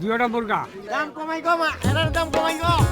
দুইটা মুরগা। দাম কমাই কমা এরার দাম কমাই কম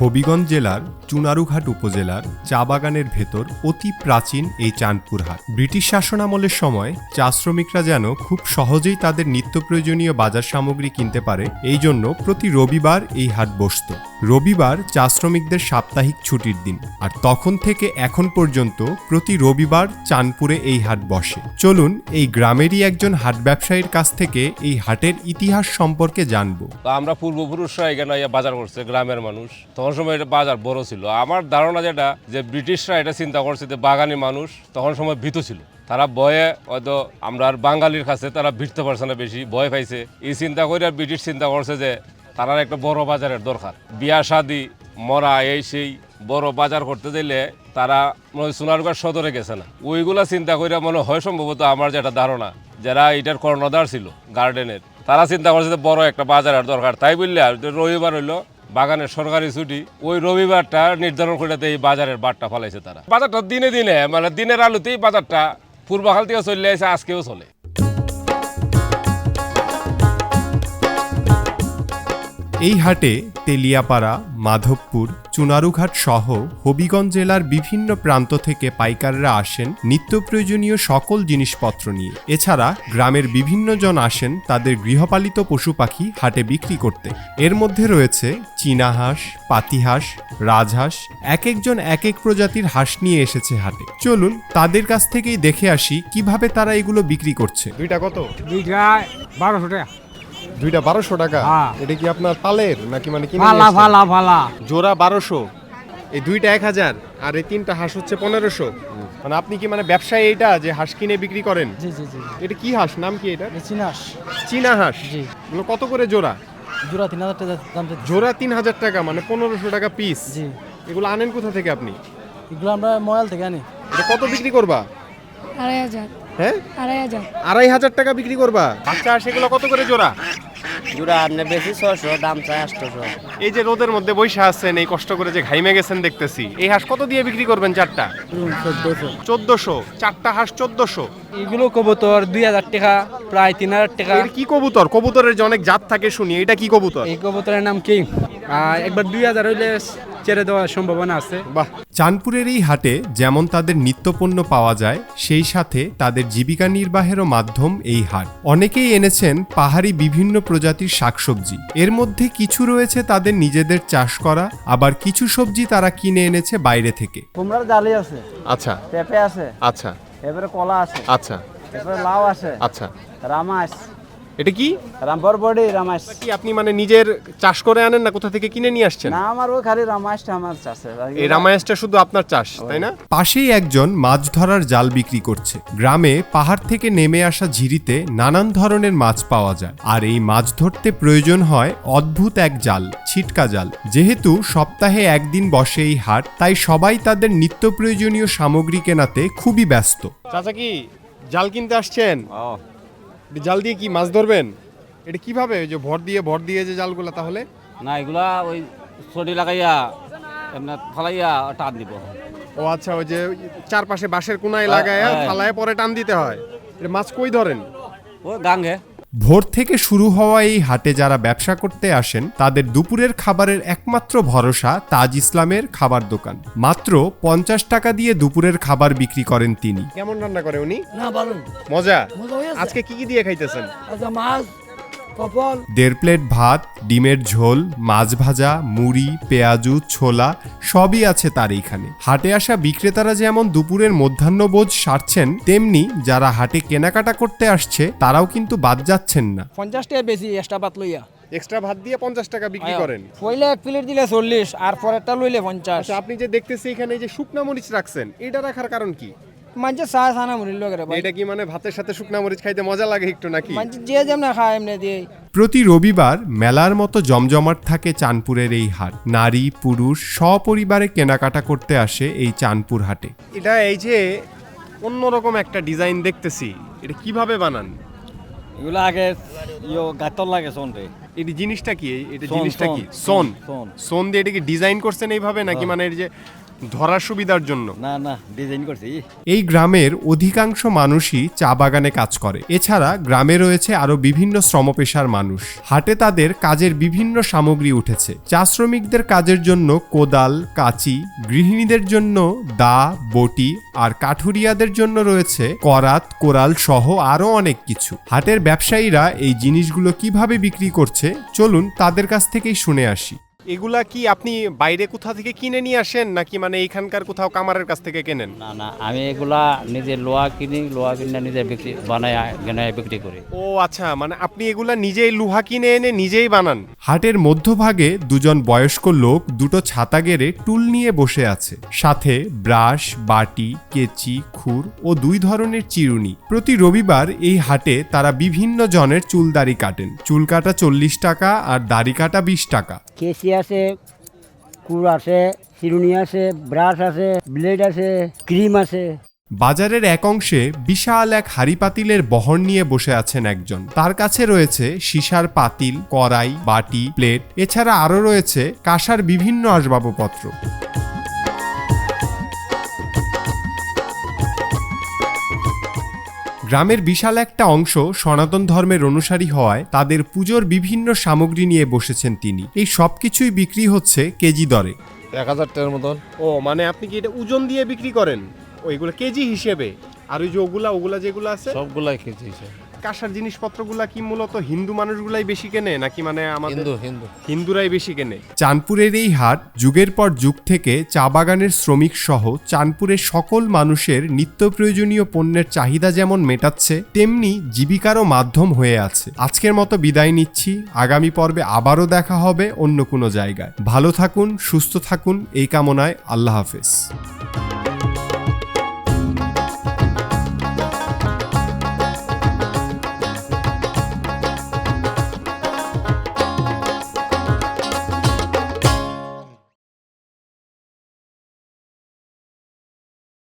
হবিগঞ্জ জেলার চুনারুঘাট উপজেলার চা বাগানের ভেতর অতি প্রাচীন এই চাঁদপুর হাট। ব্রিটিশ শাসনামলের সময় চা শ্রমিকরা যেন খুব সহজেই তাদের নিত্য প্রয়োজনীয় বাজার সামগ্রী কিনতে পারে, এই জন্য প্রতি রবিবার এই হাট বসত। রবিবার চা শ্রমিকদের সাপ্তাহিক ছুটির দিন, আর তখন থেকে এখন পর্যন্ত প্রতি রবিবার চাঁদপুরে এই হাট বসে। চলুন এই গ্রামেরই একজন হাট ব্যবসায়ীর কাছ থেকে এই হাটের ইতিহাস সম্পর্কে জানব। আমরা পূর্বপুরুষরা এখানে বাজার করছে, গ্রামের মানুষ। তখন সময় বাজার বড় আমার ধারণা যেটা, যে ব্রিটিশরা এটা চিন্তা করছে যে বাগানি মানুষ তখন সময় ভীত ছিল। তারা ভয়ে হয়তো আমরা আর বাঙালির কাছে তারা ভিড়তে পারছে না বেশি, ভয় পাইছে। এই চিন্তা করে আর ব্রিটিশ চিন্তা করছে যে তারা একটা বড় বাজারের দরকার। বিয়া, শাদি, মরা, এই সেই বড় বাজার করতে দিলে তারা মনে সোনারগাঁও সদরে গেছে না। ওইগুলা চিন্তা করে মনে হয় সম্ভবত আমার যেটা ধারণা, যারা এটার কর্ণধার ছিল, গার্ডেনের। তারা চিন্তা করছে যে বড় একটা বাজারের দরকার। তাই বললে আর রবিবার হইল বাগানের সরকারি ছুটি, ওই রবিবারটা নির্ধারণ করে এই বাজারের বারটা ফলাইছে তারা। বাজারটা দিনে দিনে মানে দিনের আলোতেই বাজারটা পূর্বকাল থেকে চলে আসে, আজকেও চলে। এই হাটে তেলিয়াপাড়া মাধবপুর চুনারুঘাট সহ হবিগঞ্জ জেলার বিভিন্ন প্রান্ত থেকে পাইকাররা আসেন নিত্য প্রয়োজনীয় সকল জিনিসপত্র নিয়ে। এছাড়া গ্রামের বিভিন্ন জন আসেন তাদের গৃহপালিত পশু পাখি হাটে বিক্রি করতে। এর মধ্যে রয়েছে চীনা হাঁস পাতিহাঁস রাজহাঁস এক একজন এক এক প্রজাতির হাঁস নিয়ে এসেছে হাটে। চলুন তাদের কাছ থেকেই দেখে আসি কীভাবে তারা এগুলো বিক্রি করছে। দুইটা কত? দুইটা বারোশো টাকা। দুইটা বারোশো টাকা। হ্যাঁ। এটা কি আপনার পালের নাকি মানে কিনে এসেছেন? ফালা ফালা জোড়া বারোশো। এই দুইটা এক হাজার আর এই তিনটা হাঁস হচ্ছে পনেরোশো। মানে আপনি কি মানে ব্যবসায়ী এটা যে হাঁস কিনে বিক্রি করেন? জি জি জি এটা কি হাঁস? নাম কি এটা চিনাস চীনা হাঁস। জি। এগুলো কত করে জোড়া? জোড়া তিন হাজার টাকা দাম চাইতেছে। জোড়া তিন হাজার টাকা মানে পনেরোশো টাকা পিস জি। এগুলো আনেন কোথা থেকে আপনি? এগুলো আমরা ময়াল থেকে আনি। এটা কত বিক্রি করবা? আড়াই হাজার। হ্যাঁ? আড়াই হাজার। আড়াই হাজার টাকা বিক্রি করবা? বাচ্চা হাঁস এগুলো কত করে জোড়া? জুড়া আনলে বেশি ছশো দাম চাই আটশোশো। এই যে রোদের মধ্যে বসে আছেন এই কষ্ট করে যে ঘাইমে গেছেন দেখতেছি এই হাঁস কত দিয়ে বিক্রি করবেন চারটা? চোদ্দশো। চারটা হাঁস চোদ্দশো। এগুলো কবুতর দুই হাজার টাকা প্রায় তিন হাজার টাকা। এর কি কবুতর? কবুতরের যে অনেক জাত থাকে শুনি এটা কি কবুতর? এই কবুতরের নাম কি? একবার দুই হাজার হইলে ছেড়ে দেওয়ার সম্ভাবনা আছে। বাহ। চাঁদপুরের এই হাটে যেমন তাদের নিত্যপণ্য পাওয়া যায় সেই সাথে তাদের জীবিকা নির্বাহেরও মাধ্যম এই হাট। অনেকেই এনেছেন পাহাড়ি বিভিন্ন প্রজাতির শাকসবজি। এর মধ্যে কিছু রয়েছে তাদের নিজেদের চাষ করা আবার কিছু সবজি তারা কিনে এনেছে বাইরে থেকে। কুমড়ার জালি আছে আচ্ছা। পেঁপে আছে আচ্ছা। এবারে কলা আছে আচ্ছা। এরপরে লাউ আছে আচ্ছা। রামাস এটা কি? রামবর বডি রামাস কি আপনি মানে নিজের চাষ করে আনেন না কোথা থেকে কিনে নিয়ে আসছেন? না আমার ওই খালি রামাসটা আমার আছে এই রামায়াসটা শুধু আপনার চাষ তাই না? পাশেই একজন মাছ ধরার জাল বিক্রি করছে। গ্রামে পাহাড় থেকে নেমে আসা ঝিরিতে নানান ধরনের মাছ পাওয়া যায়। আর এই মাছ ধরতে প্রয়োজন হয় অদ্ভুত এক জাল ছিটকা জাল। যেহেতু সপ্তাহে একদিন বসে এই হাট তাই সবাই তাদের নিত্য প্রয়োজনীয় সামগ্রী কেনাতে খুবই ব্যস্ত। চাচা কি জাল কিনতে আসছেন? জাল দিয়ে কি মাছ ধরবেন? এটা কীভাবে? ওই যে ভর দিয়ে ভর দিয়ে যে জালগুলো তাহলে? না এগুলা ওই ছড়ি লাগাইয়া আপনার ফালাইয়া টান দিব। ও আচ্ছা ওই যে চারপাশে বাঁশের কোনায় লাগাইয়া হ্যাঁ। ফালায় পরে টান দিতে হয়। এটা মাছ কই ধরেন? ও গাঙ্গে। ভোর থেকে শুরু হওয়া এই হাটে যারা ব্যবসা করতে আসেন তাদের দুপুরের খাবারের একমাত্র ভরসা তাজ ইসলামের খাবার দোকান। মাত্র পঞ্চাশ টাকা দিয়ে দুপুরের খাবার বিক্রি করেন তিনি। কেমন রান্না করে উনি? না ভালো মজা? মজা আজকে কি কি দিয়ে খাইতেছেন? আচ্ছা মাছ দেড় প্লেট ভাত ডিমের ঝোল মাছ ভাজা মুড়ি পেঁয়াজু ছোলা সবই আছে তার এইখানে। হাটে আসা বিক্রেতারা যেমন দুপুরের মধ্যাহ্নভোজ সারছেন তেমনি যারা হাটে কেনাকাটা করতে আসছে তারাও কিন্তু বাদ যাচ্ছেন না। পঞ্চাশ টাকা বেশি এক্সট্রা পাত লইয়া। এক্সট্রা ভাত দিয়ে পঞ্চাশ টাকা বিক্রি করেন। পইলে এক প্লেট দিলে চল্লিশ আর পরেরটা লইলে পঞ্চাশ। আচ্ছা আপনি যে দেখতেছি এখানে যে শুকনা মরিচ রাখছেন এটা রাখার কারণ কি? মাঝে চা সানা মুড়ির লোকের এটা কি মানে ভাতের সাথে শুকনা মরিচ খাইতে মজা লাগে একটু নাকি? মাঝে যে যেমন খায় এমনি দিয়ে প্রতি রবিবার মেলার মতো জমজমাট থাকে চাঁদপুরের এই হাট। নারী পুরুষ সপরিবারে কেনাকাটা করতে আসে এই চাঁদপুর হাটে। এটা এই যে অন্যরকম একটা ডিজাইন দেখতেছি এটা কীভাবে বানান? এগুলো আগে ইয়ো গাতর লাগে শোনতে এই জিনিসটা কি? এই- এটা জিনিসটা কি? সোন। সোন। সোন দিয়ে এটা কি ডিজাইন করছেন এইভাবে নাকি হ্যাঁ। মানে এই যে ধরার সুবিধার জন্য। না না ডিজাইন করছি। এই গ্রামের অধিকাংশ মানুষই চা বাগানে কাজ করে। এছাড়া গ্রামে রয়েছে আরও বিভিন্ন শ্রমপেশার মানুষ। হাটে তাদের কাজের বিভিন্ন সামগ্রী উঠেছে। চা শ্রমিকদের কাজের জন্য কোদাল কাঁচি গৃহিণীদের জন্য দা বটি আর কাঠুরিয়াদের জন্য রয়েছে করাত কোরাল সহ আরও অনেক কিছু। হাটের ব্যবসায়ীরা এই জিনিসগুলো কীভাবে বিক্রি করছে চলুন তাদের কাছ থেকেই শুনে আসি। এগুলা কি আপনি বাইরে কোথা থেকে কিনে নিয়ে আসেন নাকি মানে এইখানকার কোথাও কামারের কাছ থেকে কেনেন? না না আমি এগুলা নিজে লোহা কিনি লোহা কিনে নিজে বিক্রি বানাই গেনায় বিক্রি করি। ও আচ্ছা মানে আপনি এগুলা নিজেই লোহা কিনে এনে নিজেই বানান? হাটের মধ্যভাগে দুজন বয়স্ক লোক দুটো ছাতা গেড়ে টুল নিয়ে বসে আছে। সাথে ব্রাশ বাটি কেচি খুর ও দুই ধরনের চিরুনি। প্রতি রবিবার এই হাটে তারা বিভিন্ন জনের চুল দাড়ি কাটেন। চুল কাটা চল্লিশ টাকা আর দাড়ি কাটা বিশ টাকা। কেসি আছে কুর আছে, চিরুনি আছে, ব্রাশ আছে, ব্লেড আছে, ক্রিম আছে। বাজারের এক অংশে বিশাল এক হাড়ি পাতিলের বহর নিয়ে বসে আছেন একজন। তার কাছে রয়েছে সিসার পাতিল, কড়াই, বাটি, প্লেট। এছাড়া আরও রয়েছে কাঁসার বিভিন্ন আসবাবপত্র। গ্রামের বিশাল একটা অংশ সনাতন ধর্মের অনুসারী হওয়ায় তাদের পুজোর বিভিন্ন সামগ্রী নিয়ে বসেছেন তিনি। এই সব কিছুই বিক্রি হচ্ছে কেজি দরে। এক হাজার টাকার মতন। ও মানে আপনি কি এটা ওজন দিয়ে বিক্রি করেন? ওইগুলো কেজি হিসেবে। আর ওই যে ওগুলা ওগুলা যেগুলো আছে? সবগুলাই খেয়েছি কাঁসার জিনিসপত্রগুলা কি মূলত হিন্দু মানুষগুলাই বেশি কেনে নাকি মানে আমাদের হিন্দু হিন্দু। হিন্দুরাই বেশি কেনে? চাঁদপুরের এই হাট যুগের পর যুগ থেকে চা বাগানের শ্রমিক সহ চাঁদপুরের সকল মানুষের নিত্য প্রয়োজনীয় পণ্যের চাহিদা যেমন মেটাচ্ছে তেমনি জীবিকারও মাধ্যম হয়ে আছে। আজকের মতো বিদায় নিচ্ছি। আগামী পর্বে আবারও দেখা হবে অন্য কোনো জায়গায়। ভালো থাকুন সুস্থ থাকুন। এই কামনায় আল্লাহ হাফেজ।